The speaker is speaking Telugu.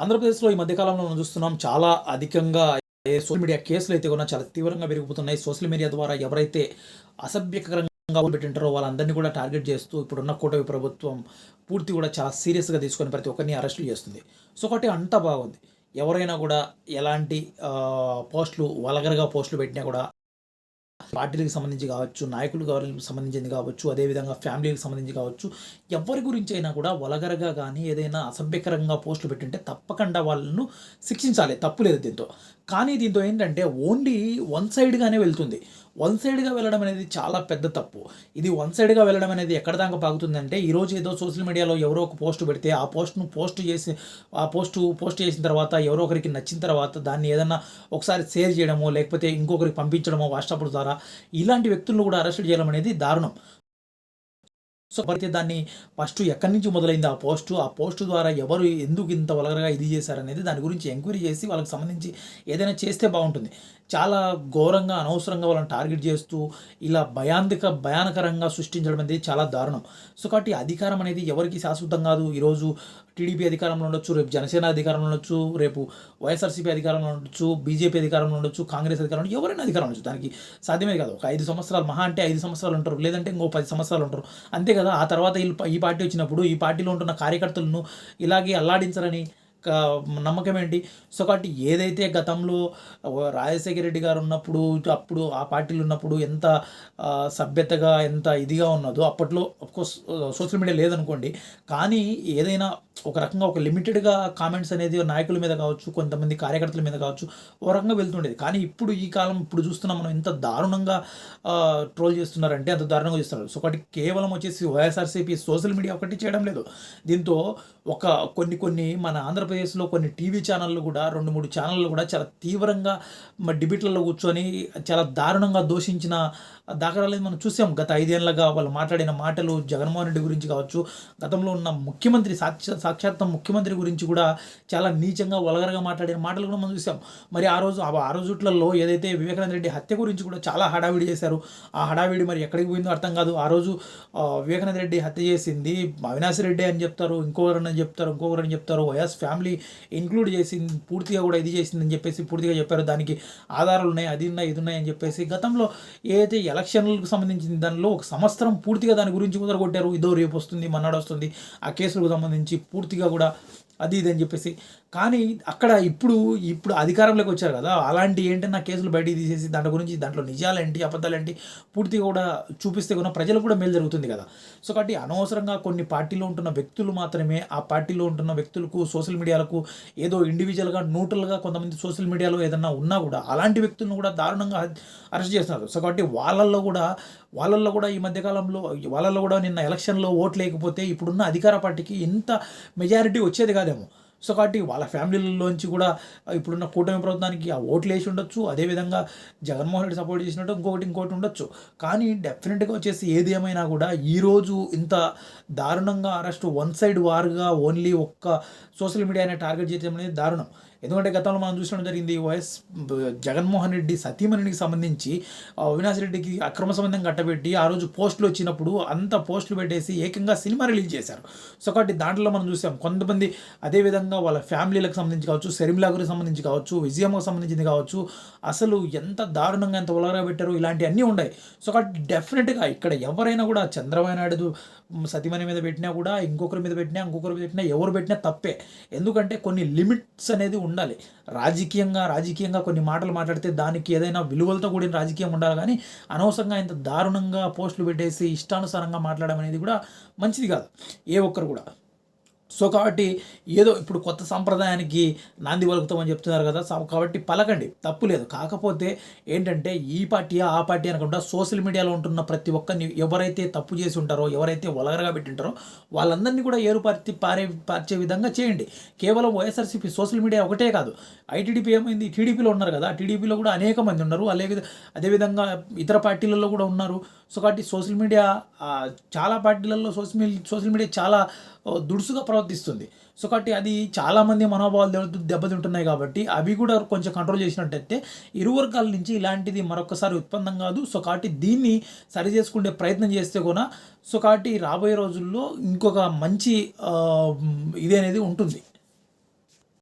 ఆంధ్రప్రదేశ్లో ఈ మధ్యకాలంలో మనం చూస్తున్నాం చాలా అధికంగా సోషల్ మీడియా కేసులు అయితే కూడా చాలా తీవ్రంగా పెరిగిపోతున్నాయి. సోషల్ మీడియా ద్వారా ఎవరైతే అసభ్యకరంగా పెట్టింటారో వాళ్ళందరినీ కూడా టార్గెట్ చేస్తూ ఇప్పుడున్న కూటమి ప్రభుత్వం పూర్తి కూడా చాలా సీరియస్గా తీసుకొని ప్రతి ఒక్కరిని అరెస్టులు చేస్తుంది. సో ఒకటి అంతా బాగుంది. ఎవరైనా కూడా ఎలాంటి పోస్టులు వలగరగా పోస్టులు పెట్టినా కూడా పార్టీలకు సంబంధించి కావచ్చు నాయకులు గారికి సంబంధించింది కావచ్చు అదేవిధంగా ఫ్యామిలీకి సంబంధించి కావచ్చు ఎవరి గురించి అయినా కూడా వలగరగా కానీ ఏదైనా అసభ్యకరంగా పోస్టులు పెట్టింటే తప్పకుండా వాళ్ళను శిక్షించాలి. తప్పు లేదు దీంతో. కానీ దీంతో ఏంటంటే ఓన్లీ వన్ సైడ్గానే వెళ్తుంది. వన్ సైడ్గా వెళ్ళడం అనేది చాలా పెద్ద తప్పు. ఇది వన్ సైడ్గా వెళ్ళడం అనేది ఎక్కడ దాకా పాగుతుందంటే ఈరోజు ఏదో సోషల్ మీడియాలో ఎవరో ఒక పోస్ట్ పెడితే ఆ పోస్ట్ను పోస్ట్ చేసి ఆ పోస్ట్ పోస్ట్ చేసిన తర్వాత ఎవరో ఒకరికి నచ్చిన తర్వాత దాన్ని ఏదన్నా ఒకసారి షేర్ చేయడమో లేకపోతే ఇంకొకరికి పంపించడమో వాట్సాప్ ద్వారా ఇలాంటి వ్యక్తులను కూడా అరెస్ట్ చేయడం అనేది దారుణం. సో అయితే దాన్ని ఫస్ట్ ఎక్కడి నుంచి మొదలైంది? ఆ పోస్టు ఆ పోస్టు ద్వారా ఎవరు ఎందుకు ఇంత వలగరగా ఇది చేశారనేది దాని గురించి ఎంక్వైరీ చేసి వాళ్ళకి సంబంధించి ఏదైనా చేస్తే బాగుంటుంది. చాలా ఘోరంగా అనవసరంగా వాళ్ళని టార్గెట్ చేస్తూ ఇలా భయాంతిక భయానకరంగా సృష్టించడం అనేది చాలా దారుణం. సో కాబట్టి అధికారం అనేది ఎవరికి శాశ్వతం కాదు. ఈరోజు టీడీపీ అధికారంలో ఉండొచ్చు రేపు జనసేన అధికారంలో ఉండొచ్చు రేపు వైఎస్ఆర్సీపీ అధికారంలో ఉండొచ్చు బీజేపీ అధికారంలో ఉండొచ్చు కాంగ్రెస్ అధికారంలో ఎవరైనా అధికారంలో ఉండొచ్చు. దానికి సాధ్యమే కాదు. ఒక ఐదు సంవత్సరాలు మహా అంటే ఐదు సంవత్సరాలు ఉంటారు. లేదంటే ఇంకో పది సంవత్సరాలు ఉంటారు. అంతే కదా ఆ తర్వాత ఈ పార్టీ వచ్చినప్పుడు ఈ పార్టీలో ఉంటున్న కార్యకర్తలను ఇలాగే అల్లాడించాలని నమ్మకం ఏంటి? సో కాబట్టి ఏదైతే గతంలో రాజశేఖర రెడ్డి గారు ఉన్నప్పుడు అప్పుడు ఆ పార్టీలు ఉన్నప్పుడు ఎంత సభ్యతగా ఎంత ఇదిగా ఉన్నదో అప్పట్లో కోర్స్ సోషల్ మీడియా లేదనుకోండి. కానీ ఏదైనా ఒక రకంగా ఒక లిమిటెడ్గా కామెంట్స్ అనేది నాయకుల మీద కావచ్చు కొంతమంది కార్యకర్తల మీద కావచ్చు ఓ రకంగా వెళ్తుండేది. కానీ ఇప్పుడు ఈ కాలం ఇప్పుడు చూస్తున్నాం మనం ఎంత దారుణంగా ట్రోల్ చేస్తున్నారంటే అంత దారుణంగా చేస్తున్నారు. సో ఒకటి కేవలం వచ్చేసి వైఎస్ఆర్సీపీ సోషల్ మీడియా ఒకటి చేయడం లేదు. దీంతో ఒక కొన్ని కొన్ని మన ఆంధ్రప్రదేశ్ ఆంధ్రప్రదేశ్లో కొన్ని టీవీ ఛానళ్ళు కూడా రెండు మూడు ఛానళ్ళు కూడా చాలా తీవ్రంగా మ డిబిట్లలో కూర్చొని చాలా దారుణంగా దోషించిన దాఖలాలు మనం చూసాం గత ఐదేళ్ళగా వాళ్ళు మాట్లాడిన మాటలు జగన్మోహన్ రెడ్డి గురించి కావచ్చు గతంలో ఉన్న ముఖ్యమంత్రి సాక్షా సాక్షాత్తం ముఖ్యమంత్రి గురించి కూడా చాలా నీచంగా వలగరగా మాట్లాడిన మాటలు కూడా మనం చూసాం. మరి ఆ రోజు ఆ ఆ రోజుట్లలో ఏదైతే వివేకానంద రెడ్డి హత్య గురించి కూడా చాలా హడావిడి చేశారు ఆ హడావిడి మరి ఎక్కడికి పోయిందో అర్థం కాదు. ఆ రోజు వివేకానంద రెడ్డి హత్య చేసింది అవినాష్ రెడ్డి అని చెప్తారు ఇంకొకరని చెప్తారు ఇంకొకరని చెప్తారు వైఎస్ ఫ్యామిలీ ఇంక్లూడ్ చేసింది పూర్తిగా కూడా ఇది చేసిందని చెప్పేసి పూర్తిగా చెప్పారు. దానికి ఆధారాలు ఉన్నాయి అది ఉన్నాయి ఇది ఉన్నాయి అని చెప్పేసి గతంలో ఏదైతే ఎలక్షన్లకు సంబంధించిన దానిలో ఒక సంవత్సరం పూర్తిగా దాని గురించి కుదరగొట్టారు. ఇదో రేపు వస్తుంది మన్నాడు వస్తుంది. ఆ కేసులకు సంబంధించి పూర్తిగా కూడా అది ఇది అని చెప్పేసి. కానీ అక్కడ ఇప్పుడు ఇప్పుడు అధికారంలోకి వచ్చారు కదా అలాంటి నా కేసులు బయటికి తీసేసి దాంట్లో గురించి దాంట్లో నిజాలేంటి అబద్ధాలేంటి పూర్తిగా కూడా చూపిస్తే కూడా ప్రజలకు కూడా మేలు జరుగుతుంది కదా. సో కాబట్టి అనవసరంగా కొన్ని పార్టీలో ఉంటున్న వ్యక్తులు మాత్రమే ఆ పార్టీలో ఉంటున్న వ్యక్తులకు సోషల్ మీడియాలకు ఏదో ఇండివిజువల్గా న్యూట్రల్గా కొంతమంది సోషల్ మీడియాలో ఏదన్నా ఉన్నా కూడా అలాంటి వ్యక్తులను కూడా దారుణంగా అరెస్ట్ చేస్తున్నారు. సో కాబట్టి వాళ్ళల్లో కూడా వాళ్ళల్లో కూడా ఈ మధ్యకాలంలో వాళ్ళల్లో కూడా నిన్న ఎలక్షన్లో ఓట్లు లేకపోతే ఇప్పుడున్న అధికార పార్టీకి ఇంత మెజారిటీ వచ్చేది కాదేమో. సో కాబట్టి వాళ్ళ ఫ్యామిలీలలోంచి కూడా ఇప్పుడున్న కూటమి ప్రభుత్వానికి ఆ ఓట్లు వేసి ఉండొచ్చు. అదేవిధంగా జగన్మోహన్ రెడ్డి సపోర్ట్ చేసినట్టు ఇంకొకటి ఇంకోటి ఉండొచ్చు. కానీ డెఫినెట్గా వచ్చేసి ఏది ఏమైనా కూడా ఈరోజు ఇంత దారుణంగా అరెస్ట్ వన్ సైడ్ వార్గా ఓన్లీ ఒక్క సోషల్ మీడియానే టార్గెట్ చేయడం అనేది దారుణం. ఎందుకంటే గతంలో మనం చూసడం జరిగింది వైఎస్ జగన్మోహన్ రెడ్డి సతీమణికి సంబంధించి అవినాష్ రెడ్డికి అక్రమ సంబంధం కట్టబెట్టి ఆ రోజు పోస్టులు వచ్చినప్పుడు అంత పోస్టులు పెట్టేసి ఏకంగా సినిమా రిలీజ్ చేశారు. సో కాబట్టి దాంట్లో మనం చూసాం కొంతమంది అదేవిధంగా వాళ్ళ ఫ్యామిలీలకు సంబంధించి కావచ్చు శర్మిలాగురికి సంబంధించి కావచ్చు విజయమ్మకు సంబంధించింది కావచ్చు అసలు ఎంత దారుణంగా ఎంత ఉలగరా పెట్టారు ఇలాంటివన్నీ ఉన్నాయి. సో కాబట్టి డెఫినెట్గా ఇక్కడ ఎవరైనా కూడా చంద్రబాబు నాయుడు సతీమణి మీద పెట్టినా కూడా ఇంకొకరి మీద పెట్టినా ఇంకొకరి మీద పెట్టినా ఎవరు పెట్టినా తప్పే. ఎందుకంటే కొన్ని లిమిట్స్ అనేది ఉండాలి. రాజకీయంగా రాజకీయంగా కొన్ని మాటలు మాట్లాడితే దానికి ఏదైనా విలువలతో కూడిన రాజకీయం ఉండాలి కానీ అనవసరంగా ఇంత దారుణంగా పోస్టులు పెట్టేసి ఇష్టానుసారంగా మాట్లాడడం అనేది కూడా మంచిది కాదు. ఏ ఒక్కరు కూడా. సో కాబట్టి ఏదో ఇప్పుడు కొత్త సంప్రదాయానికి నాంది పలుకుతామని చెప్తున్నారు కదా సో కాబట్టి పలకండి. తప్పు లేదు. కాకపోతే ఏంటంటే ఈ పార్టీ ఆ పార్టీ అనకుండా సోషల్ మీడియాలో ఉంటున్న ప్రతి ఒక్కరిని ఎవరైతే తప్పు చేసి ఉంటారో ఎవరైతే వలగరగా పెట్టింటారో వాళ్ళందరినీ కూడా ఏరుపార్తి పారే పార్చే విధంగా చేయండి. కేవలం వైఎస్ఆర్సీపీ సోషల్ మీడియా ఒకటే కాదు. ఐటీడీపీ ఏమైంది? టీడీపీలో ఉన్నారు కదా టీడీపీలో కూడా అనేక మంది ఉన్నారు. అలాగే అదేవిధంగా ఇతర పార్టీలలో కూడా ఉన్నారు. సో కాబట్టి సోషల్ మీడియా చాలా పార్టీలలో సోషల్ మీడియా సోషల్ మీడియా చాలా దుడుసుగా ప్రవర్తిస్తుంది. సో కాబట్టి అది చాలామంది మనోభావాలు దెబ్బ దెబ్బతింటున్నాయి కాబట్టి అవి కూడా కొంచెం కంట్రోల్ చేసినట్టయితే ఇరు వర్గాల నుంచి ఇలాంటిది మరొకసారి ఉత్పన్నం కాదు. సో కాబట్టి దీన్ని సరి చేసుకునే ప్రయత్నం చేస్తే కూడా సో కాబట్టి రాబోయే రోజుల్లో ఇంకొక మంచి ఇది అనేది ఉంటుంది.